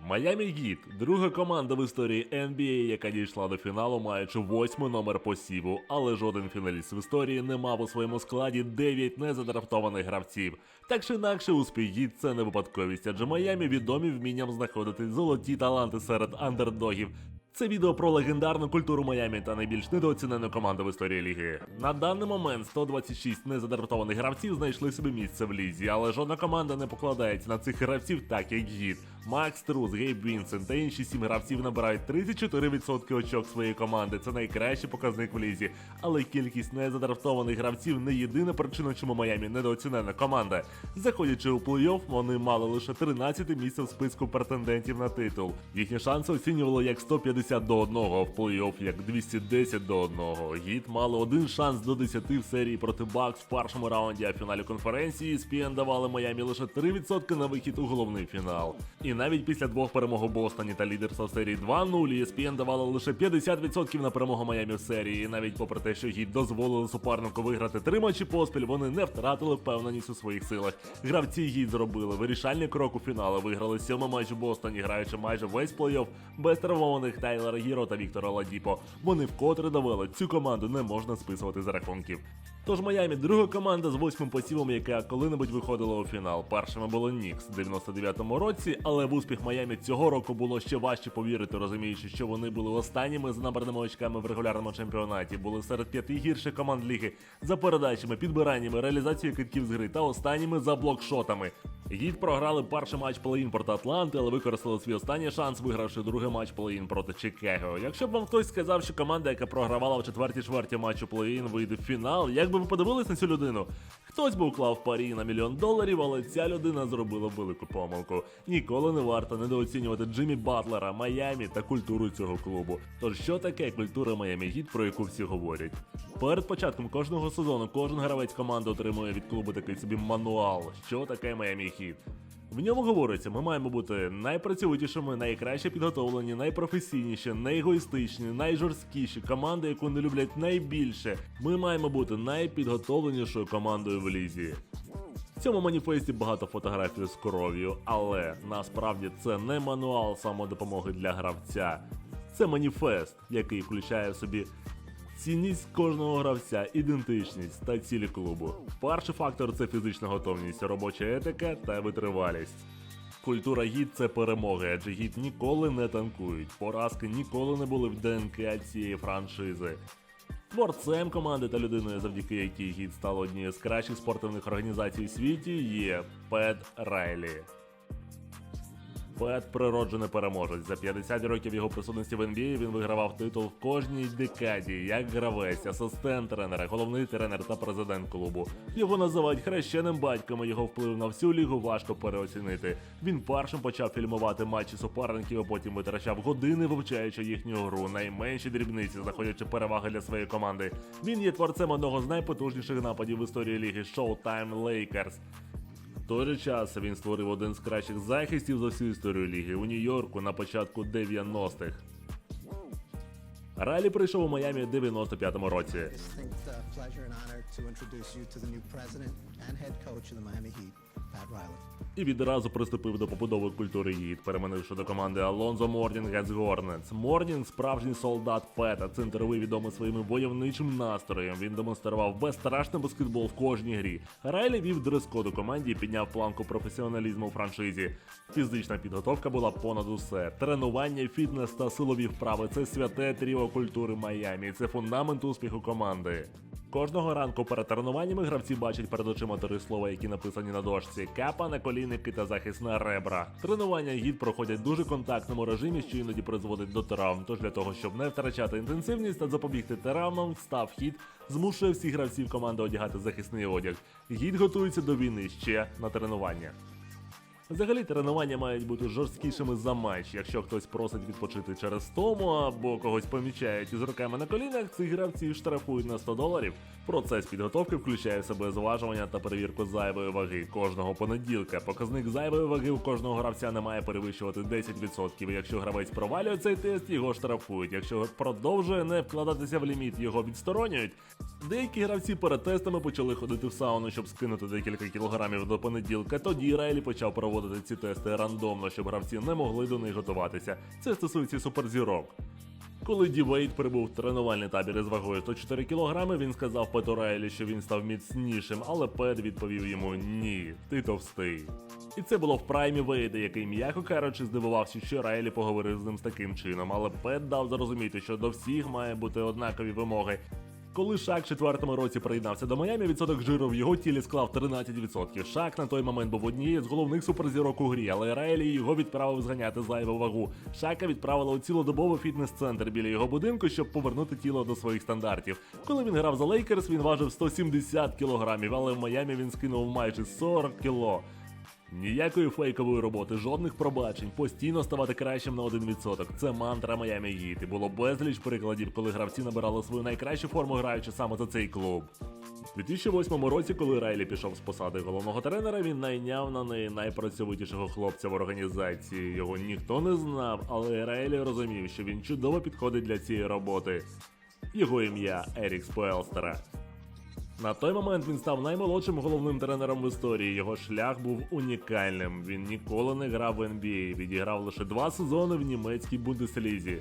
Майамі Гіт друга команда в історії NBA, яка дійшла до фіналу, маючи восьмий номер посіву, але жоден фіналіст в історії не мав у своєму складі 9 незадрафтованих гравців. Так чи інакше, успіх Гіт це не випадковість, адже Майами відомі вмінням знаходити золоті таланти серед андердогів. Це відео про легендарну культуру Майамі та найбільш недооцінену команду в історії ліги. На даний момент 126 незадратованих гравців знайшли собі місце в лізі, але жодна команда не покладається на цих гравців так, як гід. Макс Трус, Гейб Вінсен та інші сім гравців набирають 34% очок своєї команди. Це найкращий показник в лізі. Але кількість незадрафтованих гравців не єдина причина, чому Майамі недооцінена команда. Заходячи у плей-офф, вони мали лише 13 місце в списку претендентів на титул. Їхні шанси оцінювали як 150 до 1, в плей-офф як 210 до 1. Гіт мали один шанс до 10 в серії проти Бакс в першому раунді, а в фіналі конференції ESPN давали Майамі лише 3% на вихід у головний фінал. І навіть після двох перемог у Бостоні та лідерства в серії 2-0, ESPN давала лише 50% на перемогу Майамі в серії. І навіть попри те, що гід дозволили супернику виграти три матчі поспіль, вони не втратили впевненість у своїх силах. Гравці гід зробили вирішальний крок у фінали, виграли сьомий матч у Бостоні, граючи майже весь плей-офф без травмованих Тайлера Гіро та Віктора Ладіпо. Вони вкотре довели, цю команду не можна списувати з рахунків. Тож Майамі друга команда з восьмим посівом, яка коли-небудь виходила у фінал. Першими було Нікс в 99-му році, але в успіх Майамі цього року було ще важче повірити, розуміючи, що вони були останніми з набраними очками в регулярному чемпіонаті, були серед п'яти гірших команд ліги за передачами, підбираннями, реалізацією китків з гри та останніми за блокшотами. Гід програли перший матч плей-ін проти Атланти, але використали свій останній шанс, вигравши другий матч плей-ін проти Чикаго. Якщо б вам хтось сказав, що команда, яка програвала в четвертій чверті матчу плей-ін, вийде в фінал, як би ви подивились на цю людину? Хтось би уклав парі на мільйон доларів, але ця людина зробила велику помилку. Ніколи не варто недооцінювати Джиммі Батлера, Майамі та культуру цього клубу. Тож що таке культура Майамі Гіт, про яку всі говорять? Перед початком кожного сезону кожен гравець команди отримує від клубу такий собі мануал, що таке Майамі Хіт. В ньому говориться, ми маємо бути найпрацьовитішими, найкраще підготовлені, найпрофесійніші, найегоїстичні, найжорсткіші, команди, яку не люблять найбільше. Ми маємо бути найпідготовленішою командою в лізі. В цьому маніфесті багато фотографій з кров'ю, але насправді це не мануал самодопомоги для гравця. Це маніфест, який включає в собі цінність кожного гравця, ідентичність та цілі клубу. Перший фактор це фізична готовність, робоча етика та витривалість. Культура гід це перемоги, адже гід ніколи не танкують. Поразки ніколи не були в ДНК цієї франшизи. Творцем команди та людиною, завдяки якій гід стала однією з кращих спортивних організацій у світі, є Пет Райлі. Пет природжений переможець. За 50 років його присутності в NBA він вигравав титул в кожній декаді, як гравець, асистент тренера, головний тренер та президент клубу. Його називають хрещеним батьком. і Його вплив на всю лігу важко переоцінити. Він першим почав фільмувати матчі суперників, а потім витрачав години, вивчаючи їхню гру, найменші дрібниці, знаходячи переваги для своєї команди. Він є творцем одного з найпотужніших нападів в історії ліги Showtime Lakers. Той же час він створив один з кращих захистів за всю історію ліги у Нью-Йорку на початку 90-х. Ралі прийшов у Майамі в 95-му році. Pat Riley. І відразу приступив до побудови культури гід, переманивши до команди Алонзо Морнінга з Горнец. Морнінг справжній солдат Пета, центровий відомий своїми войовничим настроєм. Він демонстрував безстрашний баскетбол в кожній грі. Райлі вів дрес-код у команді і підняв планку професіоналізму у франшизі. Фізична підготовка була понад усе. Тренування, фітнес та силові вправи це святе тріо культури Майамі. Це фундамент успіху команди. Кожного ранку перед тренуваннями гравці бачать перед очима три слова, які написані на дошці: капа, наколінники та захист на ребра. Тренування гід проходять в дуже контактному режимі, що іноді призводить до травм. Тож для того, щоб не втрачати інтенсивність та запобігти травмам, став хід змушує всіх гравців команди одягати захисний одяг. Гід готується до війни ще на тренування. Взагалі тренування мають бути жорсткішими за матч. Якщо хтось просить відпочити через тому або когось помічають із руками на колінах, цих гравців штрафують на 100 доларів. Процес підготовки включає в себе зважування та перевірку зайвої ваги кожного понеділка. Показник зайвої ваги у кожного гравця не має перевищувати 10%. Якщо гравець провалює цей тест, його штрафують. Якщо продовжує не вкладатися в ліміт, його відсторонюють. Деякі гравці перед тестами почали ходити в сауну, щоб скинути декілька кілограмів до понеділка. Тоді Райлі почав проводити ці тести рандомно, щоб гравці не могли до них готуватися. Це стосується суперзірок. Коли Ді Вейт прибув в тренувальний табір із вагою 104 кг, він сказав Пету Райлі, що він став міцнішим, але Пет відповів йому ні, ти товстий. І це було в праймі Вейда, який, м'яко кажучи, здивувався, що Райлі поговорив з ним з таким чином, але Пет дав зрозуміти, що до всіх має бути однакові вимоги. Коли Шак в четвертому році приєднався до Майамі, відсоток жиру в його тілі склав 13%. Шак на той момент був однією з головних суперзірок у грі, але Райлі його відправив зганяти зайву вагу. Шака відправили у цілодобовий фітнес-центр біля його будинку, щоб повернути тіло до своїх стандартів. Коли він грав за Лейкерс, він важив 170 кілограмів, але в Майамі він скинув майже 40 кіло. Ніякої фейкової роботи, жодних пробачень, постійно ставати кращим на 1%. Це мантра Майами Гіт. І було безліч прикладів, коли гравці набирали свою найкращу форму, граючи саме за цей клуб. У 2008 році, коли Райлі пішов з посади головного тренера, він найняв на неї найпрацьовитішого хлопця в організації. Його ніхто не знав, але Райлі розумів, що він чудово підходить для цієї роботи. Його ім'я Ерік Споелстера. На той момент він став наймолодшим головним тренером в історії. Його шлях був унікальним. Він ніколи не грав в NBA, відіграв лише два сезони в німецькій бундеслізі.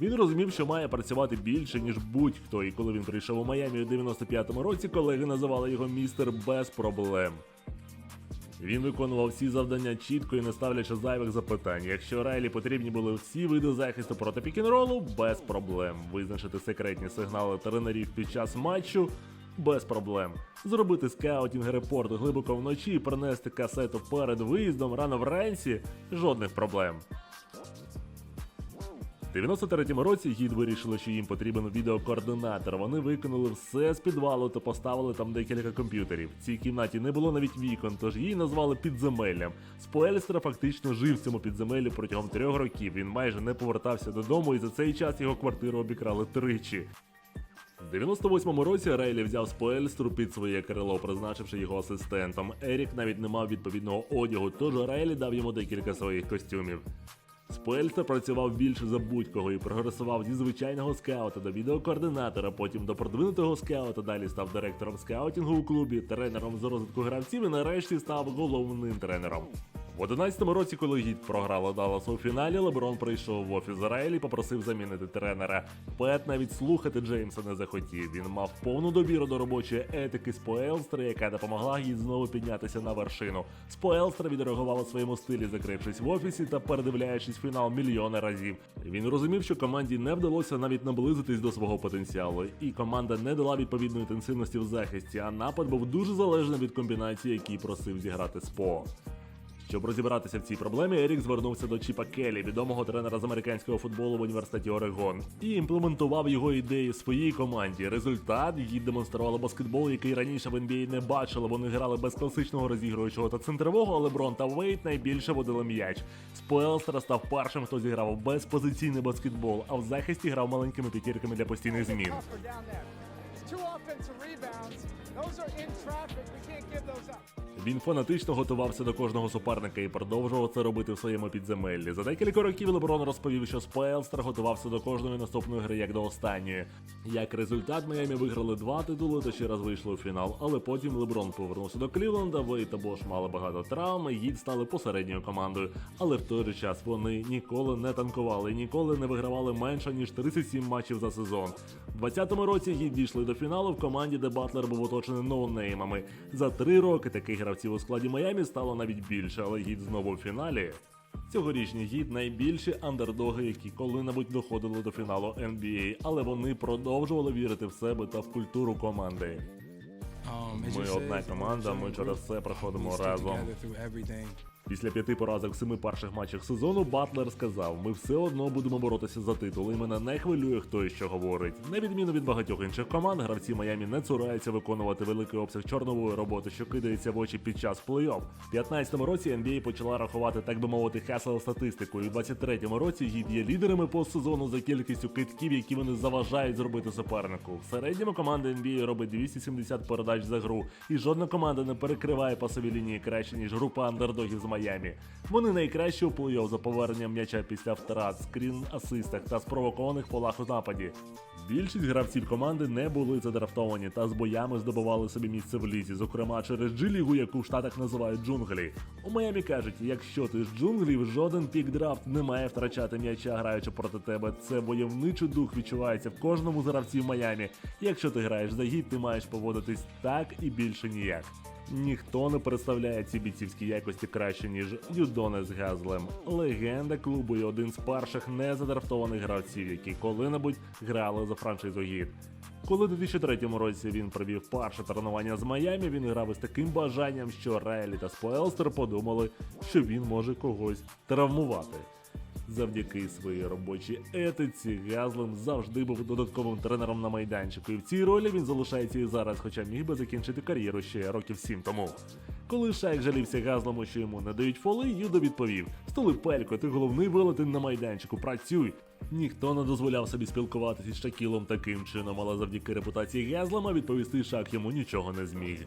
Він розумів, що має працювати більше, ніж будь-хто, і коли він прийшов у Майамі у 95-му році, колеги називали його містер без проблем. Він виконував всі завдання чітко і не ставлячи зайвих запитань. Якщо Райлі потрібні були всі види захисту проти пікінролу, без проблем. Визначити секретні сигнали тренерів під час матчу без проблем. Зробити скаутінг репорт глибоко вночі і принести касету перед виїздом рано вранці жодних проблем. У 93-му році гід вирішили, що їм потрібен відеокоординатор. Вони виконали все з підвалу та поставили там декілька комп'ютерів. В цій кімнаті не було навіть вікон, тож її назвали підземеллям. Споельстер фактично жив в цьому підземеллі протягом трьох років. Він майже не повертався додому, і за цей час його квартиру обікрали тричі. У 98-му році Рейлі взяв Споельстру під своє крило, призначивши його асистентом. Ерік навіть не мав відповідного одягу, тож Рейлі дав йому декілька своїх костюмів. Споельстер працював більше за будь-кого і прогресував зі звичайного скаута до відеокоординатора, потім до продвинутого скаута, далі став директором скаутінгу у клубі, тренером з розвитку гравців і нарешті став головним тренером. В 11-му році, коли гід програла Даллас у фіналі, Леброн прийшов в офіс Райлі і попросив замінити тренера. Пет навіть слухати Джеймса не захотів. Він мав повну довіру до робочої етики Споелстра, яка допомогла їй знову піднятися на вершину. Споелстра відреагував у своєму стилі, закрившись в офісі та передивляючись фінал мільйони разів. Він розумів, що команді не вдалося навіть наблизитись до свого потенціалу, і команда не дала відповідної інтенсивності в захисті, а напад був дуже залежним від комбінації, які просив зіграти Спо. Щоб розібратися в цій проблемі, Ерік звернувся до Чіпа Келлі, відомого тренера з американського футболу в університеті Орегон, і імплементував його ідеї своїй команді. Результат їй демонстрували баскетбол, який раніше в NBA не бачили. Вони грали без класичного розігруючого та центрового, а Леброн та Вейт найбільше водили м'яч. Споелстера став першим, хто зіграв безпозиційний баскетбол, а в захисті грав маленькими п'ятірками для постійних змін. two offensive rebounds. Those are in traffic. We can't give those up. Він фанатично готувався до кожного суперника і продовжував це робити в своєму підземеллі. За декілька років Леброн розповів, що Спелстер готувався до кожної наступної гри як до останньої. Як результат, Майамі виграли два титули та ще раз вийшли у фінал, але потім Леброн повернувся до Клівленда, Вейт та Бош мали багато травм, і гід стали посередньою командою. Але в той же час вони ніколи не танкували, ніколи не вигравали менше ніж 37 матчів за сезон. У 20-му році гід дійшли до фіналу в команді, де Батлер був оточений ноунеймами. За три роки таких гравців у складі Майамі стало навіть більше, але гід знову в фіналі. Цьогорічні гід найбільші андердоги, які коли-небудь доходили до фіналу NBA, але вони продовжували вірити в себе та в культуру команди. Um, Ми одна команда, ми через все проходимо разом. Після п'яти поразок в семи перших матчах сезону Батлер сказав: ми все одно будемо боротися за титул, і мене не хвилює, хто і що говорить. На відміну від багатьох інших команд, гравці Майамі не цураються виконувати великий обсяг чорнової роботи, що кидається в очі під час плей-офф. В 15-му році NBA почала рахувати, так би мовити, хасл статистику, і в 23-му році гід є лідерами постсезону за кількістю китків, які вони заважають зробити супернику. В середньому команда NBA робить 270 передач за гру, і жодна команда не перекриває пасові лінії краще, ніж група андердогів з Майамі. Вони найкращі у плей-офф за поверненням м'яча після втрат, скрін асистах та спровокованих полах у нападі. Більшість гравців команди не були задрафтовані та з боями здобували собі місце в лізі, зокрема через Джилігу, яку в штатах називають джунглі. У Майамі кажуть, якщо ти з джунглів, жоден пік драфт не має втрачати м'яча, граючи проти тебе. Це войовничий дух відчувається в кожному з гравців Майамі. Якщо ти граєш за гід, ти маєш поводитись так і більше ніяк. Ніхто не представляє ці бійцівські якості краще, ніж Юдонес Газлем, легенда клубу і один з перших незадрафтованих гравців, які коли-небудь грали за франшизу гід. Коли у 2003 році він провів перше тренування з Майамі, він грав із таким бажанням, що Райлі та Споелстер подумали, що він може когось травмувати. Завдяки своїй робочій етиці Газлем завжди був додатковим тренером на майданчику, і в цій ролі він залишається і зараз, хоча міг би закінчити кар'єру ще років сім тому. Коли Шайк жалівся Газлему, що йому не дають фоли, Юдо відповів: Столи пелько, ти головний велетень на майданчику, працюй. Ніхто не дозволяв собі спілкуватися з Шакілом таким чином, але завдяки репутації Газлема відповісти Шак йому нічого не зміг.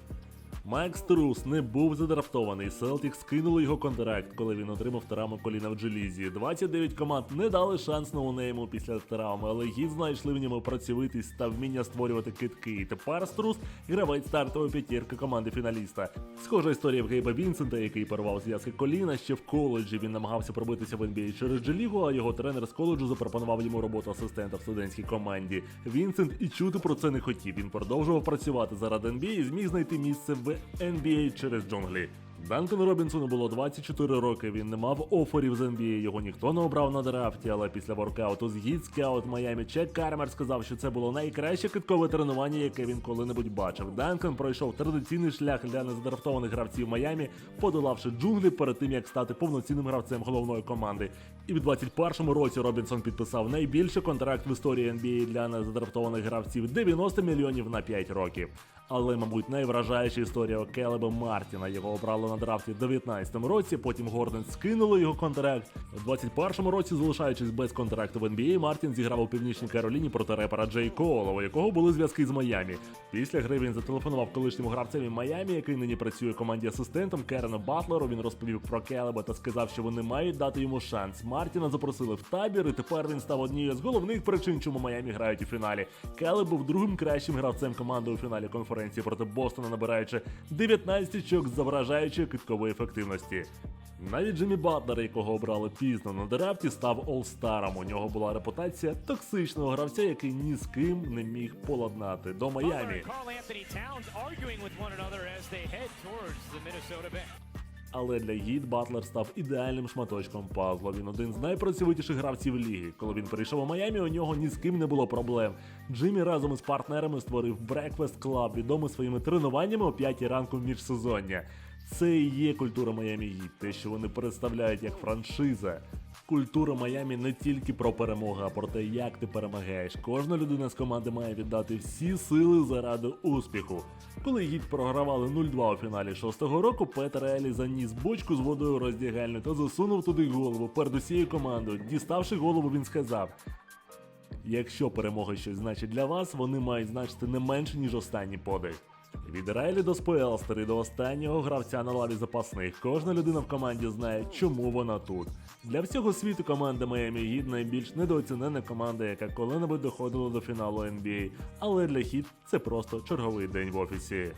Майк Струс не був задрафтований. Селтік скинули його контракт, коли він отримав травму коліна в Джелізі. 29 команд не дали шанс ноунейму після травми, але гід знайшли в ньому працьовитість та вміння створювати китки. І тепер Струс гравець стартової п'ятірки команди фіналіста. Схожа історія в Гейба Вінсента, який порвав зв'язки коліна ще в коледжі. Він намагався пробитися в NBA через Джелігу, а його тренер з коледжу запропонував йому роботу асистента в студентській команді. Вінсент і чути про це не хотів. Він продовжував працювати заради NBA і зміг знайти місце в NBA через джунглі. Данкану Робінсону було 24 роки. Він не мав оферів з NBA, його ніхто не обрав на драфті, але після воркауту з гід скаут Майами Чек Кармер сказав, що це було найкраще киткове тренування, яке він коли-небудь бачив. Данкан пройшов традиційний шлях для незадрафтованих гравців Майами, подолавши джунглі перед тим, як стати повноцінним гравцем головної команди. І в 21-му році Робінсон підписав найбільший контракт в історії NBA для незадрафтованих гравців 90 мільйонів на 5 років. Але, мабуть, найвражаюча історія Келеба Мартіна. Його обрали на драфті в 19-му році. Потім Гордон скинули його контракт. У 21-му році, залишаючись без контракту в NBA, Мартін зіграв у північній Кароліні проти репера Джей Коула, у якого були зв'язки з Майамі. Після гри він зателефонував колишньому гравцеві Майамі, який нині працює команді асистентом Керену Батлеру. Він розповів про Келеба та сказав, що вони мають дати йому шанс. Мартіна запросили в табір, і тепер він став однією з головних причин, чому Майамі грають у фіналі. Келеб був другим кращим гравцем команди у фіналі конференції проти Бостона, набираючи 19 очок з завражаючої киткової ефективності. Навіть Джиммі Батлер, якого обрали пізно на драфті, став олстаром. У нього була репутація токсичного гравця, який ні з ким не міг поладнати до Майамі. Але для гід Батлер став ідеальним шматочком пазла. Він один з найпрацьовитіших гравців ліги. Коли він прийшов у Майамі, у нього ні з ким не було проблем. Джиммі разом із партнерами створив Breakfast Club, відомий своїми тренуваннями о 5 ранку міжсезоння. Це і є культура Майамі Гід, те, що вони представляють як франшиза. Культура Майамі не тільки про перемогу, а про те, як ти перемагаєш. Кожна людина з команди має віддати всі сили заради успіху. Коли гід програвали 0-2 у фіналі шостого року, Петер Елі заніс бочку з водою роздягальню та засунув туди голову перед усією командою. Діставши голову, він сказав: Якщо перемога щось значить для вас, вони мають значити не менше, ніж останній подих. Від Райлі до Спелстери до останнього гравця на лаві запасних. Кожна людина в команді знає, чому вона тут. Для всього світу команда Miami Heat найбільш недооцінена команда, яка коли-небудь доходила до фіналу NBA. Але для Heat це просто черговий день в офісі.